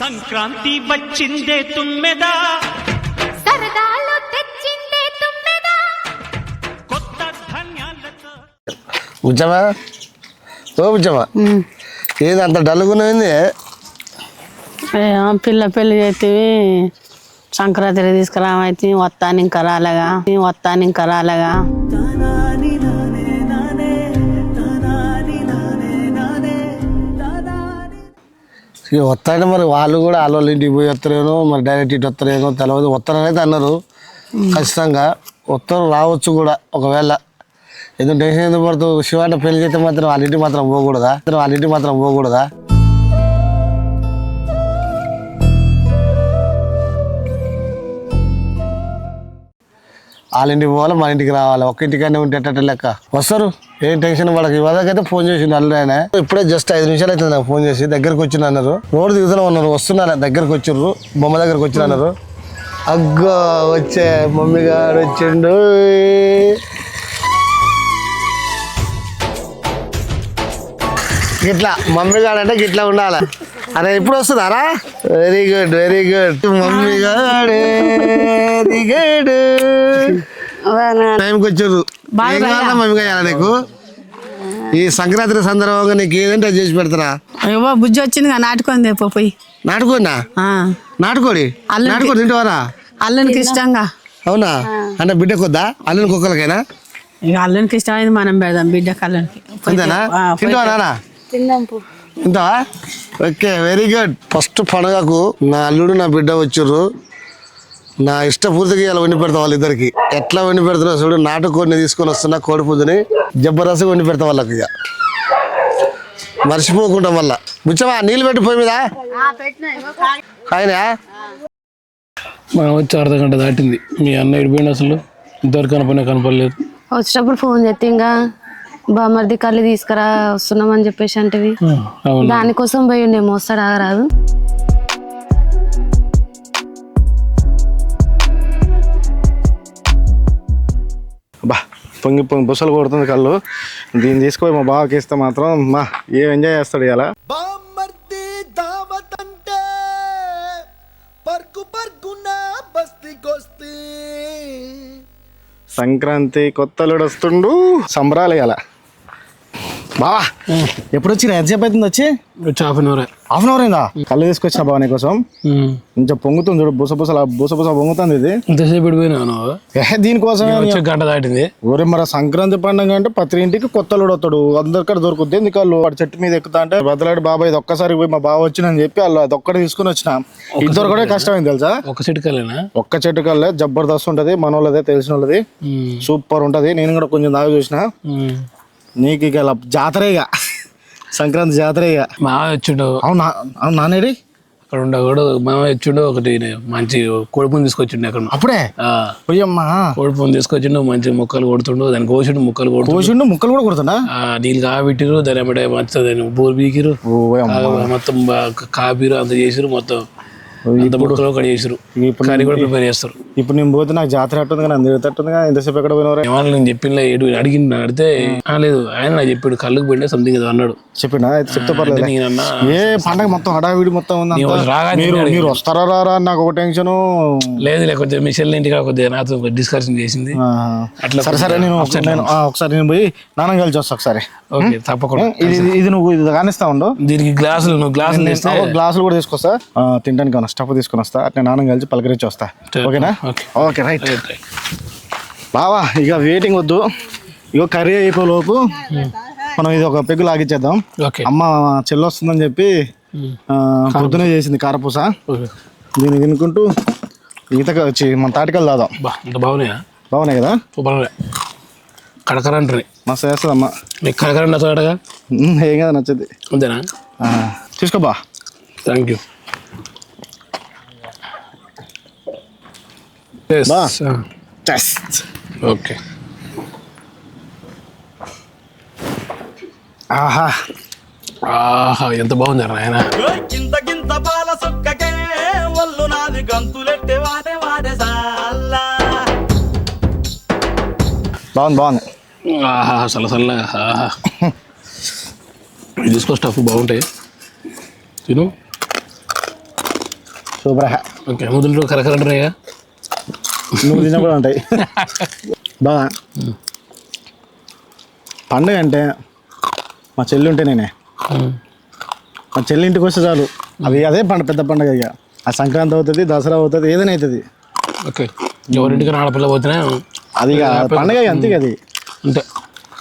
సంక్రాంతి వచ్చిందే తుమ్మెదా. సరదాలు తెచ్చిందే తుమ్మెదా. కొత్త ధాన్యాలతో. ఉచ్చమా ఓ ఉచ్చమా ఏంది అంత ఆ పిల్ల పెళ్ళి చేస్తే సంక్రాంతి తీసుకురామైతే వస్తాను ఇంకా రాలేగా వస్తాను ఇంకా రాలేగా. ఇక వస్తాయంటే మరి వాళ్ళు కూడా వాళ్ళ ఇంటికి పోయి వస్తారేనో మరి డైరెక్ట్ ఇటు వస్తారేనో తెలియదు వస్తారని అయితే అన్నారు. ఖచ్చితంగా వస్తారు రావచ్చు కూడా ఒకవేళ. ఎందుకు టెన్షన్ ఎందుకు పడుతూ శివాట పెళ్ళి చేస్తే మాత్రం వాళ్ళ ఇంటికి మాత్రం పోకూడదా? వాళ్ళ ఇంటికి మాత్రం పోకూడదా? వాళ్ళ ఇంటికి పోవాలి మన ఇంటికి రావాలి. ఒక్క ఇంటికన్నా ఉంటే ఎట్ట లెక్క? వస్తారు. ఏం టెన్షన్ పడక. ఇవాళకైతే ఫోన్ చేసిండు అల్లరాయన ఇప్పుడే జస్ట్ ఐదు నిమిషాలు అయితే నాకు ఫోన్ చేసి. దగ్గరకు వచ్చిన అన్నారు. రోడ్డు దిగుతూనే ఉన్నారు. వస్తున్నారు దగ్గరకు వచ్చిర్రు. బొమ్మ దగ్గరకు వచ్చిన అన్నారు. అగ్గో వచ్చే మమ్మీ గారు వచ్చిండు. గిట్లా. మమ్మీ గారు అంటే గిట్లా ఉండాలి? అరే ఇప్పుడు వస్తుందారా? Very good very good mummy గాడే very good టైంకి వచ్చారు. ఏం కావాలా మమ్మీ గారు నీకు? ఈ సంక్రాంతి సందర్భంగా నీకు ఏదంటే చేసి పెడతారా? అయ్యో బుజ్జి వచ్చింది నాటుకొని తెపో పోయి. నాటుకోనా ఆ, నాటుకోడి? అల్లుడికి- నాటుకోడి తింటావారా? అల్లునికి ఇష్టంగా. అవునా? అంటే బిడ్డ కొద్దా? అల్లుని కుక్కలకైనా? ఇక అల్లునికి ఇష్టమైంది మనం పెడదాం బిడ్డకి అల్లునికి. పోయి అంతేనా? తింటావా ఓకే వెరీ గుడ్ ఫస్ట్ పండుగకు నా అల్లుడు నా బిడ్డ వచ్చిర్రు. నా ఇష్టపూర్తిగా ఇలా వండి పెడతా వాళ్ళిద్దరికి. ఎట్లా వండి పెడుతున్నా చూడు నాటుకోడిని తీసుకొని వస్తున్నా కోడి పుద్దుని జబ్బరసగా వండి పెడతా వాళ్ళకి ఇక. మర్చిపోకుండా మళ్ళా. ముచ్చమా నీళ్ళు పెట్టి పోయి మీద. కాయనా మనం వచ్చి అర్ధ గంట దాటింది. మీ అన్న ఎడిపోయింది అసలు. ఇంతవరకు కనపడినా కనపడలేదు. వచ్చేటప్పుడు ఫోన్ చేస్తే ఇంకా బామర్ది కళ్ళు తీసుకురా వస్తున్నామని చెప్పేసి అంటవి. ఆ, అవును. దానికోసం పోయి ఉండేమో వస్తాడు ఆగరాదు. బా పొంగి పొంగి బుసలు కొడుతుంది కళ్ళు. దీన్ని తీసుకొని మా బావకి ఇస్తే మాత్రం మా ఏం ఎంజాయ్ చేస్తాడు ఇలా సంక్రాంతి కొత్తలుడు వస్తుండు. సంబరాలు ఇలా బావా ఎప్పుడు వచ్చిన ఎంతసేపు అవుతుంది వచ్చి? వచ్చి half an hour. Half an hour అయిందా కళ్ళు తీసుకొచ్చిన బావ నీకోసం? కొంచెం పొంగుతుంది చూడు బుస బుసల బుస బుస పొంగుతుంది ఇది నువ్వు? ఏ దీనికోసం వచ్చి గంట దాటింది. ఊరే మరి సంక్రాంతి పండుగ అంటే ప్రతి ఇంటికి కొత్త అల్లుడు వస్తాడు. అందరికడ దొరుకుద్ది. ఎందుకు వాళ్ళు వాడు చెట్టు మీద ఎక్కుతా అంటే బదలాడి బాబాయ్ ఇది ఒక్కసారి పోయి మా బావ వచ్చినని చెప్పి వాళ్ళు అది ఒక్కడే తీసుకుని వచ్చిన. ఇద్దరు కూడా కష్టమైంది తెలుసా? ఒక సెట్ కలేనా? ఒక్క చెట్టు కల్లే జబర్దస్త్ ఉంటది మన వాళ్ళదే తెలిసిన వాళ్ళది సూపర్ ఉంటది. నేను కూడా కొంచెం దాగి చూసిన. నీకు ఇక జాతర ఇక. సంక్రాంతి జాతర ఇక. మా వచ్చిండు అవునా అవును నానేడి అక్కడ ఉండకూడదు మా వచ్చిండు ఒకటి మంచి కొడుపుని తీసుకొచ్చిండు అక్కడ. అప్పుడే? ఆ, పోయమ్మా. కొడుపుని తీసుకొచ్చిండు మంచి ముక్కలు కొడుతుండు దాని కోసిండు ముక్కలు కొడుతుండు. కోసిండు ముక్కలు కూడా కొడుతున్నా ఆ, నీళ్ళు కాబెట్టిరు దాని ఎమ్మటే మొత్తం దాన్ని బోర్ బీకిరు మొత్తం కాపిరు అంత చేసిరు మొత్తం. చేసిరు కర్రీ కూడా ప్రిపేర్ చేస్తారు. ఇప్పుడు నేను పోతే నాకు జాతర అట్టుంది కానీ అందరి తట్టుంది కానీ ఎంతసేపు ఎక్కడ పోయినవరా? ఏమన్నా నేను చెప్పిన ఏడు అడిగింది అడిగితే "ఆ, లేదు ఆయన నాకు చెప్పాడు కళ్ళుకు పోయిండే సంథింగ్ ఏదో అన్నాడు. చెప్పినా? అయితే చెప్తే పర్లేదు ఏ పండగ మొత్తం హడావిడి మొత్తం ఉంది మీరు మీరు వస్తారా రారా నాకు ఒక టెన్షన్ లేదు లేకపోతే మీ చెల్లి ఇంటికి కొద్దిగా నాతో డిస్కషన్ చేసింది. అట్లా సరే సరే నేను ఒకసారి నేను పోయి నాన్న కలిసి వస్తా ఒకసారి. ఓకే తప్పకుండా. ఇది ఇది- నువ్వు ఇది కానిస్తా ఉండు. దీనికి గ్లాసులు నువ్వు గ్లాసులు గ్లాసులు కూడా తీసుకొస్తా. తినడానికి ఏమన్నా స్టఫ్ తీసుకొని వస్తా అట్లా నాన్న కలిసి పలకరించి వస్తా. ఓకేనా? ఓకే. రైట్. బావా ఇక వెయిటింగ్ వద్దు. ఇగో కర్రీ అయిపోయే లోపు. మనం ఇది ఒక పెగ్గు లాగిచ్చేద్దాం. ఓకే. అమ్మ చెల్లి వస్తుందని చెప్పి పొద్దునే చేసింది కారపూస. దీన్ని తినుకుంటూ ఈతగా వచ్చి మన తాటికల్ దాదాం బాగున్నాయా? బాగున్నాయి కదా? సూపర్ కడకర అంటారు మస్తు చేస్తుందమ్మా మీకు కడకర నచ్చగా ఉమ్, ఏం కదా నచ్చది. అంతేనా? తీసుకోబా thank you Ah, taste okay ఆహా ఆహా ఎంత బాగుంది ఆయన. గింత గింత పాల సుక్కకే ఒళ్ళు నాది గంతులెట్టే వాడే వాడే సాల్లా. బాగుంది బాగుంది. ఆహా సల్ల సల్లగా ఆహా. తీసుకో స్టఫ్ బాగుంటాయి. తిను. సూపర్. ఓకే ముదులు కరకర డ్రైగా నువ్వు తిన్నా కూడా ఉంటాయి బాగా పండుగ అంటే మా చెల్లి ఉంటే నేనే. మా చెల్లి ఇంటికి వస్తే చాలు. అది అదే పండుగ పెద్ద పండుగ ఇక. ఆ సంక్రాంతి అవుతుంది దసరా అవుతుంది ఏదైనా అవుతుంది. ఓకే. ఎవరింటికి ఆడపిల్ల పోతేనే అది ఇక పండుగ ఇక అంతే అది. అంతే.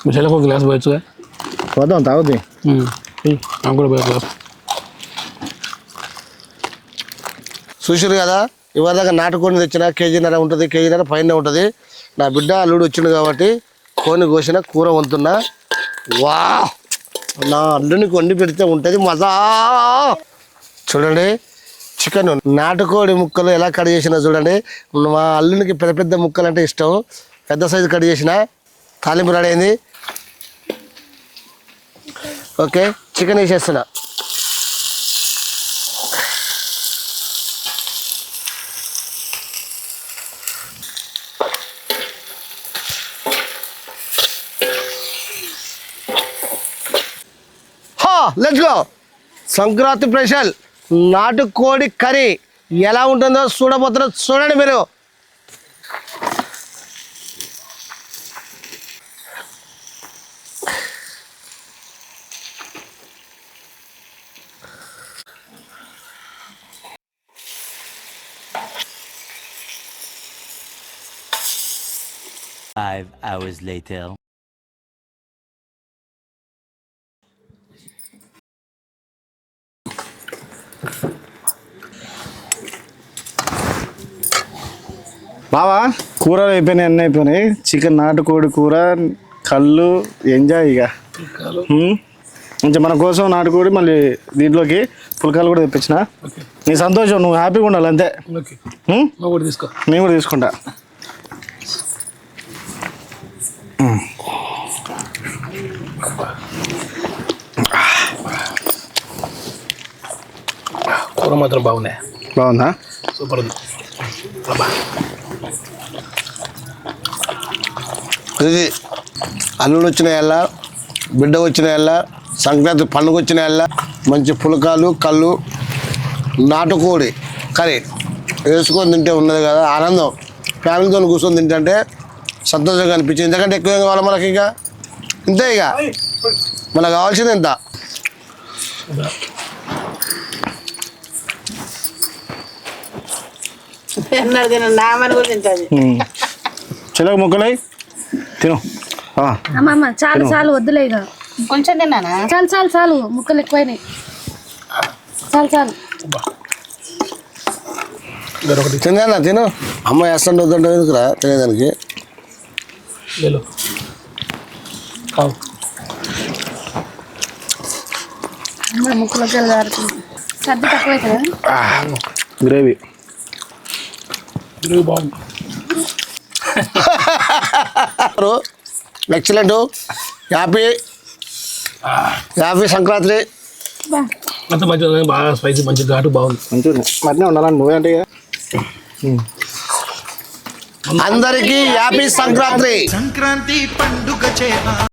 మీ చెల్లెకి ఒక గ్లాస్ పోయచ్చుగా? వద్దాం తాగుద్ది. నాకు కూడా పోయే గ్లాస్ చూసారు కదా? ఇవాళ దాకా నాటుకోని తెచ్చిన కేజీన్నర ఉంటుంది కేజీన్నర పైన ఉంటుంది. నా బిడ్డ అల్లుడు వచ్చిండు కాబట్టి కోని కోసిన కూర వంతున్నా వా నా అల్లునికి వండి పెడితే ఉంటుంది మజా! చూడండి చికెన్ నాటుకోడి ముక్కలు ఎలా కట్ చేసినా చూడండి. మా అల్లునికి పెద్ద పెద్ద ముక్కలు అంటే ఇష్టం. పెద్ద సైజు కట్ చేసిన తాలింపు రెడీ అయింది. Okay chicken వేసేస్తున్నా. Let's go. Sankranti special. నాటుకోడి కర్రీ ఎలా ఉంటుందో చూడబోతున్నా చూడండి మీరు. Five hours later. బావా? కూరలు అయిపోయినాయి అన్నీ అయిపోయినాయి. చికెన్ నాటుకోడి కూర కళ్ళు ఎంజాయ్ ఇక? మంచి మన కోసం నాటుకోడి మళ్ళీ దీంట్లోకి పుల్కాలు కూడా తెప్పించిన. నీ సంతోషం నువ్వు హ్యాపీగా ఉండాలి అంతే. తీసుకో. నేను కూడా తీసుకుంటా. కూర మాత్రం బాగున్నాయి. బాగుందా? సూపర్ ఉంది. ఇది అల్లుడు వచ్చిన ఎలా బిడ్డ వచ్చిన ఎలా సంక్రాంతి పండుగ వచ్చిన ఎలా మంచి పులకాలు కళ్ళు నాటుకోడి కర్రీ వేసుకొని తింటే ఉన్నది కదా ఆనందం. ఫ్యామిలీతో కూర్చొని తింటే సంతోషంగా అనిపించింది. ఎందుకంటే ఎక్కువ ఏం కావాలి మనకి ఇంకా? ఇంతే ఇక. మనకు కావాల్సింది ఎంత ఎన్నడు తిన నామని కూడా తింటుంది చిలక ముక్కలై తిను. ఆ, అమ్మమ్మ చాలు చాలు వద్దులే ఇక. కొంచెం తిన్నానా? చాలు చాలు చాలు ముక్కలు ఎక్కువైనాయి. చాలు చాలు. తిన్నా తిను. అమ్మ వేస్తాండి వద్దంటే ఎందుకురా తినేదానికి? ముక్కలకి వెళ్ళారుతుంది సర్ది తక్కువ అవుతుందా గ్రేవీ. ఇరుగు బాగుంది. ఎక్సలెంట్. Happy happy Sankranti. అంత మంచిగా బాగా స్పైసీ మంచి ఘాటు బాగుంది. మంచిగా మటనే ఉండాలని నువ్వే అంటే అందరికీ హ్యాపీ సంక్రాంతి. సంక్రాంతి పండుగ చేత